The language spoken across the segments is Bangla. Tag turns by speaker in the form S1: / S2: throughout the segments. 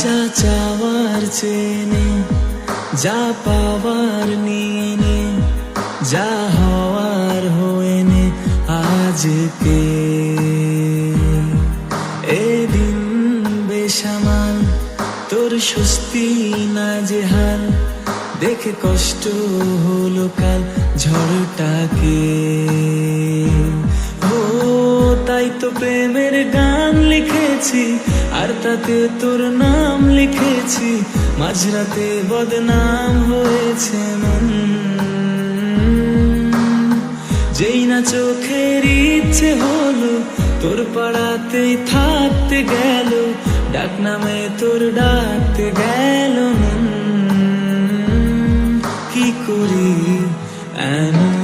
S1: যা চাওয়ার চেনে, যা পাওয়ার নিয়ে যা হওয়ার হয়ে নে আজকে এদিন বেসামাল, তোর স্বস্তি না যে হাল, দেখে কষ্ট হলো কাল ঝড়টাকে ও, তাই তো প্রেমের গান লিখেছি আর তাতে তোর নাম লিখেছি। মাঝরাতে বদনাম হয়েছে মন। যেই না চোখের ইচ্ছে হলো, তোর পাড়াতেই থাকতে গেল। ডাক নামে তোর ডাকতে গেল কি করি, এমন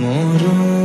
S1: মরণে